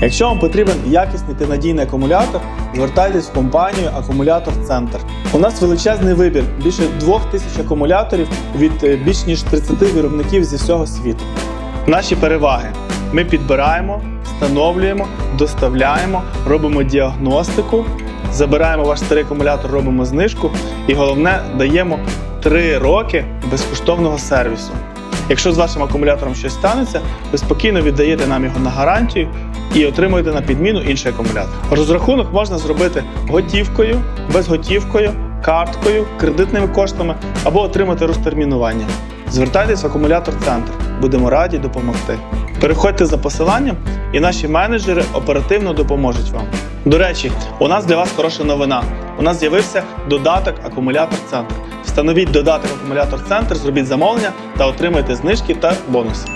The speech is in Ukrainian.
Якщо вам потрібен якісний та надійний акумулятор, звертайтесь в компанію Акумулятор Центр. У нас величезний вибір більше 2000 акумуляторів від е, більш ніж 30 виробників зі всього світу. Наші переваги: ми підбираємо, встановлюємо, доставляємо, робимо діагностику, забираємо ваш старий акумулятор, робимо знижку і головне даємо 3 роки безкоштовного сервісу. Якщо з вашим акумулятором щось станеться, ви спокійно віддаєте нам його на гарантію і отримуєте на підміну інший акумулятор. Розрахунок можна зробити готівкою, безготівкою, карткою, кредитними коштами або отримати розтермінування. Звертайтесь в акумулятор центр. Будемо раді допомогти. Переходьте за посиланням, і наші менеджери оперативно допоможуть вам. До речі, у нас для вас хороша новина. У нас з'явився додаток Акумулятор Центр. Встановіть додаток Акумулятор Центр, зробіть замовлення та отримайте знижки та бонуси.